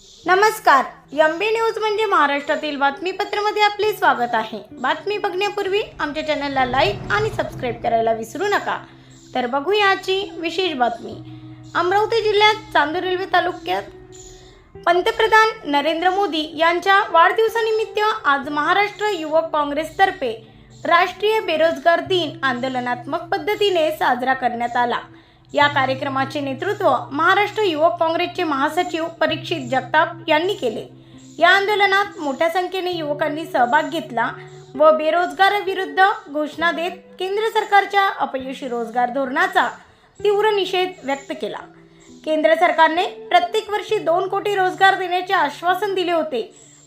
नमस्कार. एम बी न्यूज म्हणजे महाराष्ट्रातील बातमीपत्रामध्ये आपले स्वागत आहे. बातमी बघण्यापूर्वी आमच्या चॅनलला लाईक आणि सबस्क्राईब करायला विसरू नका. तर बघूया आजची विशेष बातमी. अमरावती जिल्ह्यात चांदूर रेल्वे तालुक्यात पंतप्रधान नरेंद्र मोदी यांच्या वाढदिवसानिमित्त आज महाराष्ट्र युवक काँग्रेसतर्फे राष्ट्रीय बेरोजगार दिन आंदोलनात्मक पद्धतीने साजरा करण्यात आला. या कार्यक्रमाचे नेतृत्व महाराष्ट्र युवक काँग्रेसचे महासचिव परीक्षित जगताप यांनी केले. या आंदोलनात मोठ्या संख्येने युवकांनी सहभाग घेतला व बेरोजगाराविरुद्ध घोषणा देत केंद्र सरकारच्या अपयशी रोजगार धोरणाचा तीव्र निषेध व्यक्त केला. केंद्र सरकारने प्रत्येक वर्षी दोन कोटी रोजगार देण्याचे आश्वासन दिले होते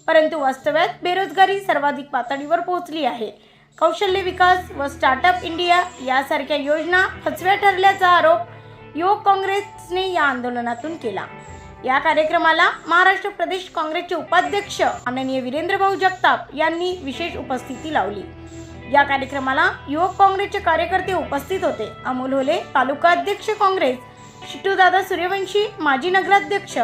परंतु वास्तव्यात बेरोजगारी सर्वाधिक पातळीवर पोहोचली आहे. कौशल्य विकास व स्टार्टअप इंडिया यासारख्या योजना फसव्या ठरल्याचा आरोप युवक काँग्रेसने या आंदोलनातून केला. या कार्यक्रमाला महाराष्ट्र प्रदेश काँग्रेसचे उपाध्यक्ष माननीय वीरेंद्रभाऊ जगताप यांनी विशेष उपस्थिती लावली. या कार्यक्रमाला युवक काँग्रेसचे कार्यकर्ते उपस्थित होते. अमोल होले तालुका अध्यक्ष काँग्रेस शिटूदादा सूर्यवंशी माजी नगराध्यक्ष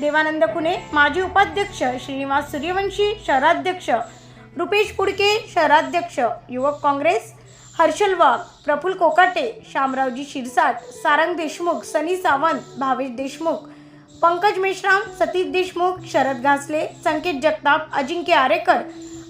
देवानंद कुने माजी उपाध्यक्ष श्रीनिवास सूर्यवंशी शहराध्यक्ष रुपेश पुडके शहराध्यक्ष युवक काँग्रेस हर्षल वाघ प्रफुल कोकाटे शामरावजी शिरसाट सारंग देशमुख सनी सावंत भावेश देशमुख पंकज मेश्राम सतीश देशमुख शरद घासले संकेत जगताप अजिंक्य आरेकर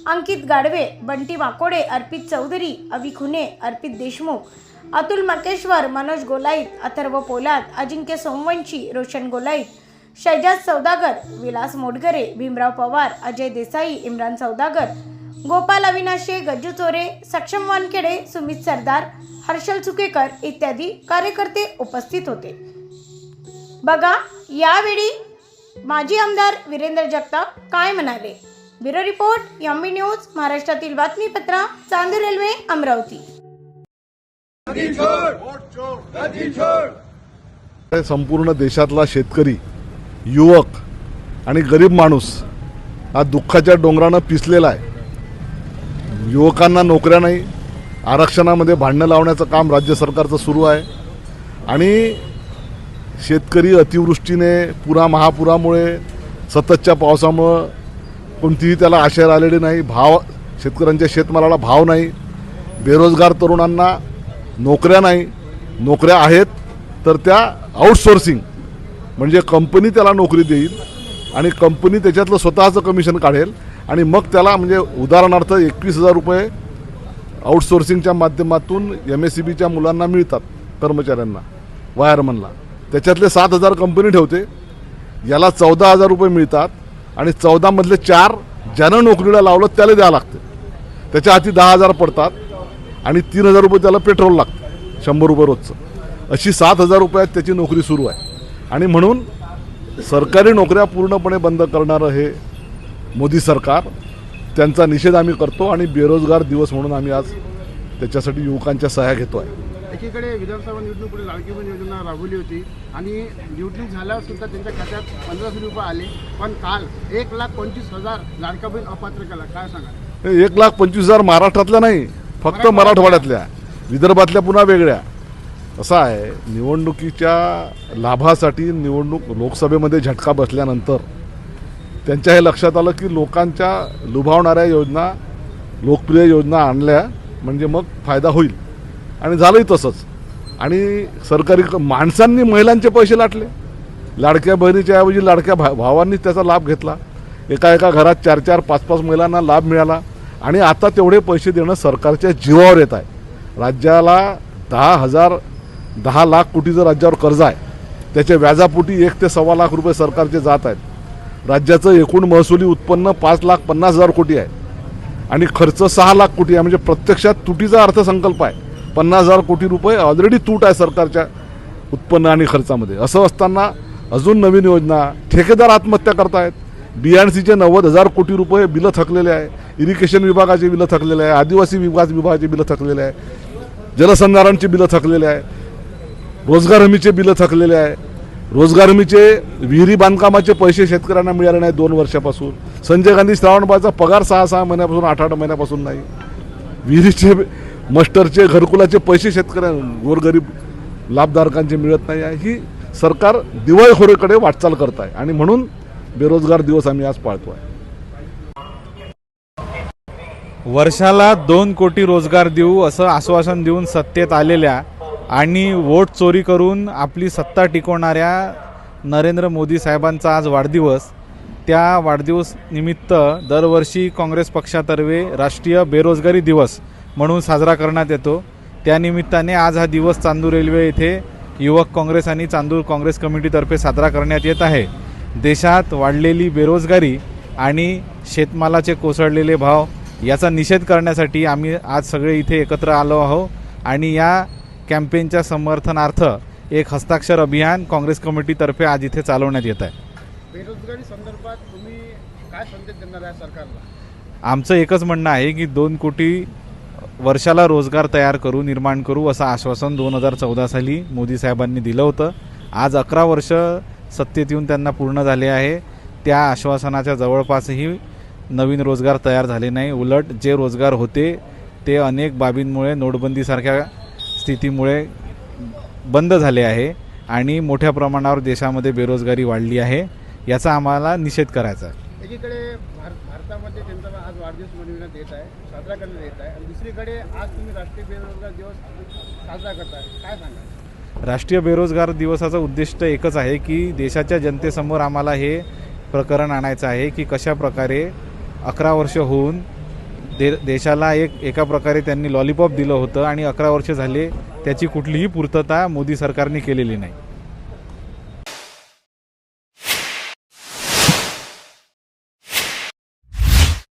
अंकित गाडवे बंटी माकोडे अर्पित चौधरी अवी खुने अर्पित देशमुख अतुल मकेश्वर मनोज गोलाईत अथर्व पोलाद अजिंक्य सोमवंशी रोशन गोलाईत शैजाज सौदागर विलास मोडगरे भीमराव पवार अजय देसाई इम्रान सौदागर गोपाल अविनाशे गज्जू चोरे सक्षम वानखेडे सुमित सरदार हर्षल चुकेकर इत्यादी कार्यकर्ते उपस्थित होते. बघा यावेळी माजी आमदार वीरेंद्र जगताप काय म्हणाले? ब्युरो रिपोर्ट एम न्यूज महाराष्ट्रातील बातमीपत्र चांदूर रेल्वे अमरावती. संपूर्ण देशातला शेतकरी युवक आणि गरीब माणूस हा दुःखाच्या डोंगरानं पिसलेला आहे. युवकांना नोकऱ्या नाही आरक्षणामध्ये भांडणं लावण्याचं काम राज्य सरकारचं सुरू आहे. आणि शेतकरी अतिवृष्टीने पुरा महापुरामुळे सततच्या पावसामुळं कोणतीही त्याला आशय आलेली नाही भाव शेतकऱ्यांच्या शेतमालाला भाव नाही. बेरोजगार तरुणांना नोकऱ्या नाही. नोकऱ्या आहेत तर त्या आउटसोर्सिंग म्हणजे कंपनी त्याला नोकरी देईल आणि कंपनी त्याच्यातलं स्वतःचं कमिशन काढेल. आणि मग त्याला म्हणजे उदाहरणार्थ एकवीस हजार रुपये आउटसोर्सिंगच्या माध्यमातून एम एस सी बीच्या मुलांना मिळतात कर्मचाऱ्यांना वायरमनला. त्याच्यातले सात हजार कंपनी ठेवते. याला चौदा हजार रुपये मिळतात आणि चौदामधले चार ज्यानं नोकरीला लावलं त्याला द्यावं लागतं. त्याच्या हाती दहा हजार पडतात आणि तीन हजार रुपये त्याला पेट्रोल लागतं शंभर रुपये रोजचं. अशी सात हजार रुपयात त्याची नोकरी सुरू आहे. आणि म्हणून सरकारी नोकऱ्या पूर्णपणे बंद करणारं हे मोदी सरकार त्यांचा निषेध आम्ही करतो आणि बेरोजगार दिवस म्हणून आम्ही आज त्याच्यासाठी युवकांच्या सहाय्या घेतो आहे एकीकडे विधानसभा निवडणुकीपुढे लाडकी बहीण योजना राबवली होती आणि निवडणूक झाल्यावर सुद्धा त्यांच्या खात्यात पंधराशे रुपये आले. पण काल एक लाख पंचवीस हजार लाडका बहीण अपात्र केला. काय सांगा एक लाख पंचवीस हजार महाराष्ट्रातल्या नाही फक्त मराठवाड्यातल्या. विदर्भातल्या पुन्हा वेगळ्या. असं आहे निवडणुकीच्या लाभासाठी निवडणूक लोकसभेमध्ये झटका बसल्यानंतर त्यांच्या हे लक्षात आलं की लोकांच्या लुभावणाऱ्या योजना लोकप्रिय योजना आणल्या म्हणजे मग फायदा होईल. आणि झालंही तसंच. आणि सरकारी माणसांनी महिलांचे पैसे लाटले. लाडक्या बहिणीच्या ऐवजी लाडक्या भा भावांनीच त्याचा लाभ घेतला. एका एका घरात चार चार पाच पाच महिलांना लाभ मिळाला. आणि आता तेवढे पैसे देणं सरकारच्या जीवावर येत आहे. राज्याला दहा हजार दहा लाख कोटीचं राज्यावर कर्ज आहे. त्याच्या व्याजापोटी एक ते सव्वा लाख रुपये सरकारचे जात आहेत. राज्याचं एकूण महसुली उत्पन्न पाच लाख पन्नास हजार कोटी आहे. आणि खर्च सहा लाख कोटी आहे. म्हणजे प्रत्यक्षात तुटीचा अर्थसंकल्प आहे. पन्नास हजार कोटी रुपये ऑलरेडी तूट आहे सरकारच्या उत्पन्न आणि खर्चामध्ये. असं असताना अजून नवीन योजना ठेकेदार आत्महत्या करतायत. बी एन सीचे नव्वद हजार कोटी रुपये बिलं थकलेले आहे. इरिगेशन विभागाचे बिलं थकलेले आहे. आदिवासी विकास विभागाचे बिलं थकलेले आहे. जलसंधारणची बिलं थकलेले आहे. रोजगार हमीचे बिलं थकलेले आहे. रोजगार हमीचे विहिरी बांधकामाचे पैसे शेतकऱ्यांना मिळाले नाही दोन वर्षापासून. संजय गांधी श्रावणबाचा पगार सहा सहा महिन्यापासून आठ आठ महिन्यापासून नाही. विहिरीचे मस्टरचे घरकुलाचे पैसे शेतकऱ्या गोरगरीब लाभधारकांचे मिळत नाही आहे. ही सरकार दिवाळखोरीकडे वाटचाल करत आहे आणि म्हणून बेरोजगार दिवस आम्ही आज पाळतो आहे वर्षाला दोन कोटी रोजगार देऊ असं आश्वासन देऊन सत्तेत आलेल्या आणि वोट चोरी करून आपली सत्ता टिकवणाऱ्या नरेंद्र मोदी साहेबांचा आज वाढदिवस. त्या वाढदिवस निमित्त दरवर्षी काँग्रेस पक्षातर्फे राष्ट्रीय बेरोजगारी दिवस म्हणून साजरा करण्यात येतो. त्यानिमित्ताने आज हा दिवस चांदूर रेल्वे येथे युवक काँग्रेस आणि चांदूर काँग्रेस कमिटीतर्फे साजरा करण्यात येत आहे. देशात वाढलेली बेरोजगारी आणि शेतमालाचे कोसळलेले भाव याचा निषेध करण्यासाठी आम्ही आज सगळे इथे एकत्र आलो आहोत आणि या कॅम्पेनच्या समर्थनार्थ एक हस्ताक्षर अभियान काँग्रेस कमिटीतर्फे आज इथे चालवण्यात येत आहे. बेरोजगारी संदर्भात तुम्ही काय संदेश देणार आहे सरकारला? आमचं एकच म्हणणं आहे की दोन कोटी वर्षाला रोजगार तयार करू निर्माण करू असं आश्वासन दोन हजार चौदा साली मोदी साहेबांनी दिलं होतं. आज अकरा वर्ष सत्तेत येऊन त्यांना पूर्ण झाले आहे. त्या आश्वासनाच्या जवळपासही नवीन रोजगार तयार झाले नाही. उलट जे रोजगार होते ते अनेक बाबींमुळे नोटबंदीसारख्या स्थितीमुळे बंद झाले आहे आणि मोठ्या प्रमाणावर देशामध्ये बेरोजगारी वाढली आहे याचा आम्हाला निषेध करायचा आहे. एकीकडे भारत भारतामध्ये त्यांचा आज वाढदिवस मनविण्यात येत आहे साजरा करण्यात येत आहे आणि दुसरीकडे आज तुम्ही राष्ट्रीय बेरोजगार दिवस साजरा करताय. काय सांगा राष्ट्रीय बेरोजगार दिवसाचं उद्दिष्ट एकच आहे की देशाच्या जनतेसमोर आम्हाला हे प्रकरण आणायचं आहे की कशा प्रकारे अकरा वर्ष होऊन दे देशाला एक एका प्रकारे त्यांनी लॉलीपॉप दिलं होतं आणि अकरा वर्ष झाले त्याची कुठलीही पूर्तता मोदी सरकारने केलेली नाही.